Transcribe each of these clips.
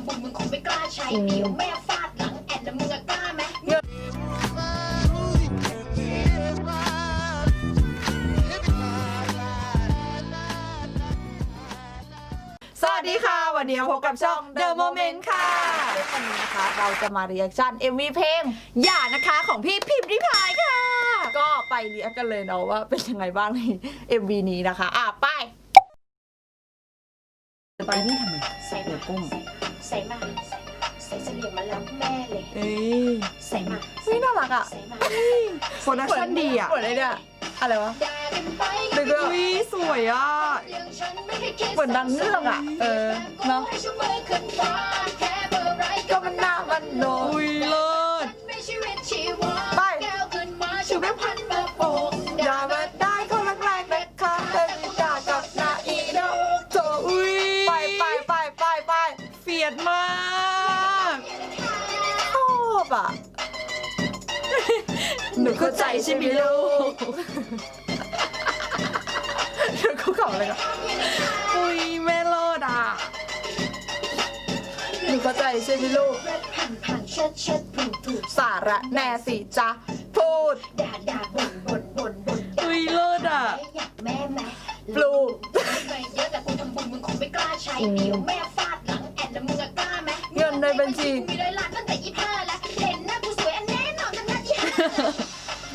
ำบุญมึงคงไม่กล้าใช้เดี๋ยวแม่ฟาดหลังแอนนะมึงอะกล้าไหมสวัสดีค่ะ วันนี้พบกับช่อง The Moment ค่ะวันนี้นะคะ เราจะมาเรียกชั่น MV เพลง อย่านะคะของพี่พิมพ์ริพายค่ะ ก็ไปเรียกกันเลยเนาะว่าเป็นยังไงบ้างใน MV นี้นะคะ อะ ไปไปนี่ทำไมใส่มา ใส่มา ใส่เสลียงมาแล้วแม่เลย เอ้ยใส่มาเฮ้ยน่ารักอะใส่มาโปรดักชั่นดีอะเหมือนไอ้เนี่ยอะไรวะด่ากันไปดึกอะอุ้ยสวยอะอย่างฉันไม่ได้คิดเหมือนดังเงือกอะเออ เนอะให้ชูมือขึ้นฟ้าแค่เบอร์ไรก็มันหน้ามันโดนอุ้ย ดมากชอบอะ หนูเข้าใจใช่ไหมลูกเดี๋ยวเขาเก่าอะไรกันอุ้ยแม่โลดอะ หนูเข้าใจใช่ไหมลูก ผ่านผ่านเชิดเชิดผูดผูดสาระแน่สิจ๊ะ พูด ด่าด่าบ่นบ่นบ่นบ่นด่าอุ้ยเลิศอะ อยากแม่ไหมปลูก ไม่เยอะแต่กูทำบุญมึงคงไม่กล้าใช้เดี๋ยวแม่ นในบัญชี มีร้อยล้านตั้งแต่ยี่ห้าแล้วเห็นหน้ากูสวยอันแน่นอนตั้งแต่ยี่ห้า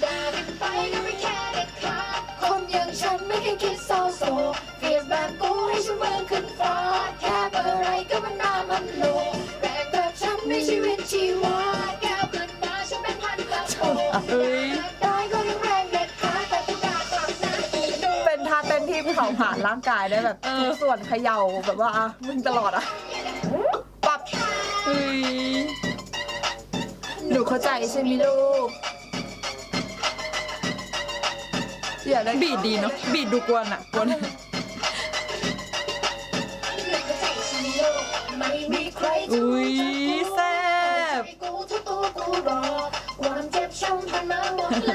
ด่ากันไปก็ไม่แค่เด็ดขาดคนอย่างฉันไม่เคยคิดเศร้าโศกเฟียสแบบกูให้ชูมือขึ้นฟ้าแค่เบอร์ไรก็มันน่ามันโลแรงแบบฉันในชีวิตชีวาแก้วขึ้นมาฉันเป็นพันกระโปงเอ้ย ได้ก็ยังแรงเด็ดขาดแต่กูด่ากลับนะอีโด เป็นท่าเต้นที่เผาผลาญร่างกายได้แบบทุกส่วนเขย่าแบบว่าอะมึงตลอดอะปับ เฮ้ยหนูเข้าใจใช่ไหมลูกอย่าได้บีดดีเนาะบีดดูกวนอะกวนไม่มีใครจะอุ้ยแซ่บ กูทุกตัวกูรอความเจ็บช้ำผ่านมาหมดแล้ว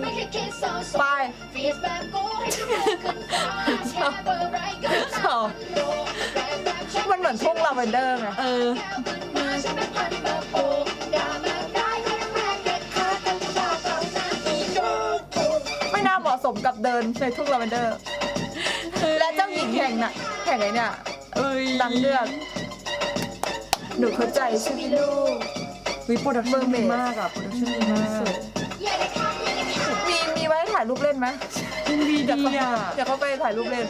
ไม่เคยคิดเศร้าโศไปกเฟียสแบบกูให้ชูมือขึ้นฟ้าแค่เบอร์ไรก็ไม่น่ามันโลแรงแบบฉันมันเหมือนทุ่งลาเวนเดอร์ไงเออ ไม่น่าเหมาะสมกับเดินในทุ่งลาเวนเดอร์ และเจ้าหญิงแข่งน่ะแข่งไอ้เนี่ยเอ้ยดังเลือกหนูเข้าใจใช่ไหมลูกวิโปรดักชั่นเบอร์มดีมากอะโปรดักชั่นดีมาก มีมีไว้ถ่ายรูปเล่นไหมดีดีอะเดี๋ยวเขาไปถ่ายรูปเล่น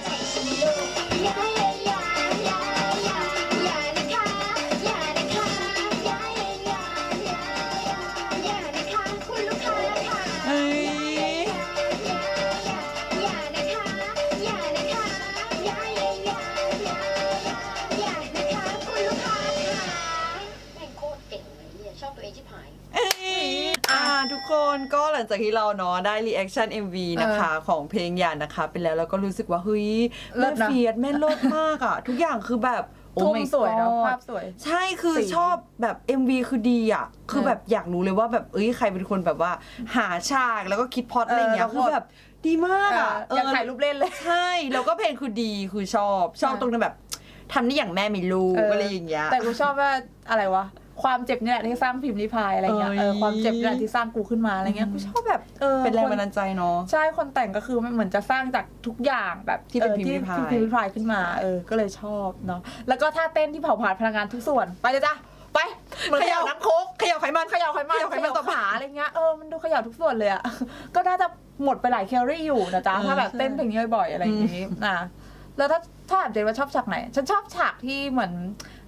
เอ้ย ชอบตัวเองชิบหายเอ้ยอ่าทุกคนก็หลังจากที่เราเนาะได้รีแอคชั่น MV นะคะ ของเพลงหยานะคะ ไปแล้วแล้วก็รู้สึกว่า เฮ้ยเลิแม่ศนะ เฟียดแม่เลิศมากอะทุกอย่างคือแบบ oh ทุ่ง my สวยเนาะ god ภาพสวย ใช่คือสีชอบแบบ MV คือดีอะ คือเออแบบอยากรู้เลยว่าแบบเอ้ยใครเป็นคนแบบว่า หาฉากแล้วก็คิดพล็อตอะไรอย่างเงี้เอยอคือแบบดีมากอะอะอยากถ่ายรูปเล่นเลย ใช่ แล้วก็เพลงคือดีคือชอบชอบใช่ตรงนั้นแบบทำนี่อย่างแม่ไม่รู้อะไรอย่างเงี้ย แต่กูชอบว่าอะไรวะ ความเจ็บเนี่ยแหละที่สร้างพิมพ์ริพายอะไรเงี้ยเอ้ยเออความเจ็บเนี่ยแหละที่สร้างกูขึ้นมาอะไรเงี้ยกูชอบแบบเออเป็นแรงคนบันดาลใจเนาะใช่คนแต่งก็คือมันเหมือนจะสร้างจากทุกอย่างแบบที่เป็นออพิมพ์ริพายที่พิมพ์ริพายขึ้นมาเออก็เลยชอบเนาะแล้วก็ท่าเต้นที่เผาผลาญพลังงานทุกส่วนไปเลยจ้ะไปเหมือนเขย่าน้ำโคกเขย่าไขมันเขย่าไขมันเขย่าไขมันต่อขาอะไรเงี้ยเออมันดูเขย่าทุกส่วนเลยอะก็น่าจะหมดไปหลายแคลอรี่อยู่นะจ๊ะเออถ้าแบบใช่เต้นเพลงนี้บ่อยๆอะไรอย่างงี้นะแล้วถ้าถ้าถามเจนว่าชอบฉากไหน ฉันชอบฉากที่เหมือน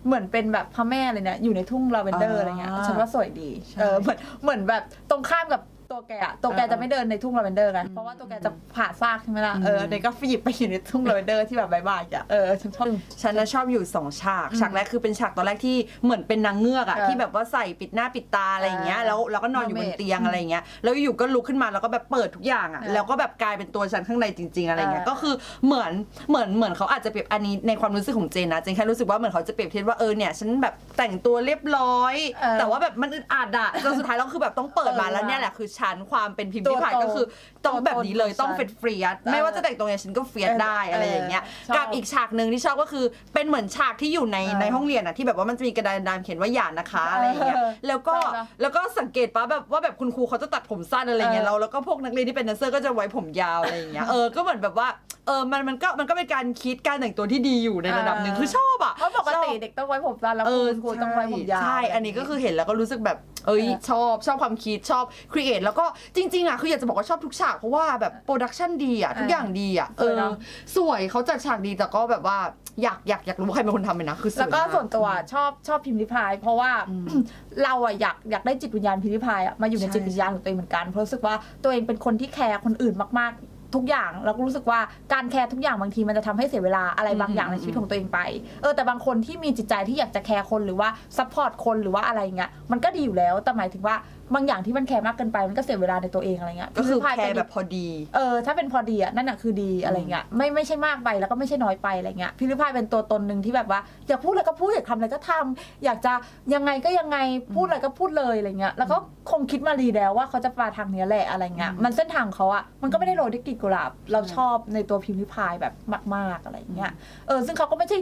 เหมือนเป็นแบบพระแม่เลยเนี่ยอยู่ในทุ่งลาเวนเดอร์อะไรเงี้ยฉันว่าสวยดี ใช่ เออเหมือนเหมือนแบบตรงข้ามกับ ตัวแกอะตัวแกจะไม่เดินในทุ่งลาเวนเดอร์ไงเพราะว่าตัวแกจะผ่าซากใช่ไหมล่ะ เออเด็กก็หยิบไปอยู่ในทุ่งลาเวนเดอร์ที่แบบบายๆอะเออฉันชอบ ฉันน่ะชอบอยู่สองฉาก ฉากแรกคือเป็นฉากตอนแรกที่เหมือนเป็นนางเงือกอะเออที่แบบว่าใส่ปิดหน้าปิดตาอะไรอย่างเงี้ยเออแล้วแล้วก็นอนอยู่บน Mermaid เตียงอะไรอย่างเงี้ย แล้วอยู่ก็ลุกขึ้นมาแล้วก็แบบเปิดทุกอย่างอะเออแล้วก็แบบกลายเป็นตัวฉันข้างในจริง ๆอะไรเงี้ยเออก็คือเหมือนเหมือนเหมือนเขาอาจจะเปรียบอันนี้ในความรู้สึกของเจนนะเจนแค่รู้สึกว่าเหมือนเขาจะเปรียบเทียบว่าเออเนี่ยฉันแบบแต่งตัวเรียบร้อยเออแต่ว่าแบบมันอึดอัดอะจนสุดท้ายแล้วคือแบบต้องเปิดมาเออแล้วเนี่ยแหละคือฉันความเป็นพิมพ์ตัวริพายตนก็คือต้องแบบนี้เลยตัวตนต้องเฟดเฟียสเออไม่ว่าจะแต่งตัวยังไงฉันก็เฟียสได้อะไรอย่างเงี้ยเออชอบกับอีกฉากหนึ่งที่ชอบก็คือเป็นเหมือนฉากที่อยู่ในเออในห้องเรียนอะที่แบบว่ามันจะมีกระดานดานเขียนว่าอย่านะคะอะไรอย่างเงี้ยเออแล้วก็ชอบนะแล้วก็สังเกตปะแบบว่าแบบคุณครูเขาจะตัดผมสั้นอะไรเงี้ยเออแล้วแล้วก็พวกนักเรียนที่เป็นแดนเซอร์ก็จะไว้ผมยาวอะไรอย่างเงี้ยเออก็เหมือนแบบว่าเออมันมันก็มันก็เป็นการคิดการแต่งตัวที่ดีอยู่ในระดับหนึ่งเออคือชอบอะเพราะปกติชอบเด็กต้องไว้ผมสั้นแล้วเออคุณครูต้องไว้ผมยาวใช่อันนี้ก็คือเห็นแล้วก็รู้สึกแบบ เอ้ยเออชอบชอบความคิดชอบครีเอทแล้วก็จริง ๆอะคืออยากจะบอกว่าชอบทุกฉาก เพราะว่าแบบโปรดักชันดีอะทุกอย่างดีอะสวยเนอะสวยเขาจัดฉากดีแต่ก็แบบว่าอยากอยากอยากรู้ว่าใครเป็นคนทำเลยนะคือสวยแล้วก็มากส่วนตัวชอบชอบพิมพ์ริพาย เพราะว่าอืมเราอะอยากอยากได้จิตวิญญาณพิมพ์ริพายอะมาอยู่ในใช่จิตวิญญาณของตัวเองเหมือนกันเพราะรู้สึกว่าตัวเองเป็นคนที่แคร์คนอื่นมากๆ ทุกอย่างแล้วก็รู้สึกว่าการแคร์ทุกอย่างบางทีมันจะทำให้เสียเวลาอะไรบางอย่างในชีวิตของตัวเองไปเออแต่บางคนที่มีจิตใจที่อยากจะแคร์คนหรือว่าซัพพอร์ตคนหรือว่าอะไรเงี้ยมันก็ดีอยู่แล้วแต่หมายถึงว่า บางอย่างที่มันแคร์มากเกินไปมันก็เสียเวลาในตัวเองอะไรเงี้ยก็คือพิมพ์ริพายแค่เป็นแบบพอดี เออถ้าเป็นพอดีอะนั่นอะคือดีอะไรเงี้ยไม่ไม่ใช่มากไปแล้วก็ไม่ใช่น้อยไปอะไรเงี้ยพิริพายเป็นตัวตนหนึ่งที่แบบว่าอยากพูดอะไรก็พูดอยากทำอะไรก็ทำอยากจะยังไงก็ยังไงพูดอะไรก็พูดเลยอะไรเงี้ยแล้วก็คงคิดมาดีแล้วว่าเขาจะมาทางเนี้ยแหละอะไรเงี้ยมันเส้นทางเขาอะมันก็ไม่ได้โรยด้วยกลีบกุหลาบเราชอบในตัวพิมพ์พายแบบมาก ๆอะไรเงี้ยเออซึ่งเขาก็ไม่ใช่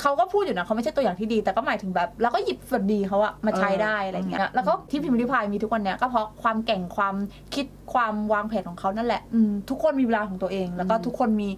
เขาก็พูดอยู่นะเขาไม่ใช่ตัวอย่างที่ดี แต่ก็หมายถึงแบบเราก็หยิบส่วนดีเขาอะมาใช้ได้อะไรเงี้ยแล้วก็ที่พิมพ์พายมีทุกวันเนี้ยก็เพราะความเก่งความคิดความวางแผนของเขานั่นแหละอืมทุกคนมีเวลาของตัวเอง แล้วก็ทุกคนมี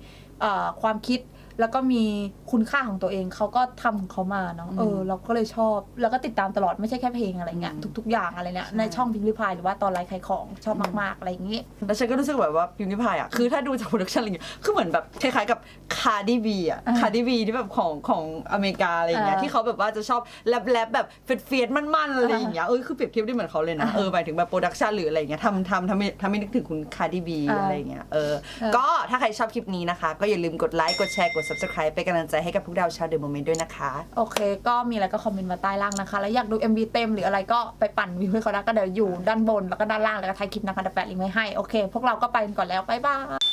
เอ่อความคิดแล้วก็มีคุณค่าของตัวเองเขาก็ทำของเขามาเนาะเออเราก็เลยชอบ แล้วก็ติดตามตลอดไม่ใช่แค่เพลงอะไรเงี้ยทุกๆอย่างอะไรเนี่ยในช่องพิมพ์พายหรือว่าตอนไลฟ์ขายของชอบมากๆอะไรอย่างงี้ แล้วฉันก็รู้สึกแบบว่าพิมพ์ริพายอะคือถ้าดูจากโปรดักชันอะไรเงี้ยคือเหมือนแบบคล้ายๆกับคาร์ดิบีอะอ่าคาร์ดิบีที่แบบของของอเมริกาอะไรอย่างเงี้ยอ่าที่เขาแบบว่าจะชอบแรปแรปแบบเฟียดเฟียดๆมั่นๆอะไรอย่างเงี้ยเออคือเปรียบเทียบได้เหมือนเขาเลยนะเออหมายถึงแบบโปรดักชันหรืออะไรอย่างเงี้ยทำทำทำให้ทำให้นึกถึงคุณคาร์ดิบีอ่าอะไรอย่างเงี้ยเออเออก็ถ้าใครชอบคลิปนี้นะคะ ก็อย่าลืมกดไลค์กดแชร์กด subscribe เป็นกำลังใจให้กับพวกเราชาวเดอะโมเมนต์ด้วยนะคะ โอเค ก็มีอะไรก็คอมเมนต์มาใต้ล่างนะคะ แล้วอยากดู MV เต็มหรืออะไรก็ไปปั่นวิวให้เขาได้ก็เดี๋ยวอยู่ด้านบนแล้วก็ด้านล่างแล้วก็ท้ายคลิปนะคะเดี๋ยวแปะลิงก์ไว้ให้ โอเค พวกเราก็ไปกันก่อนแล้วบ๊ายบาย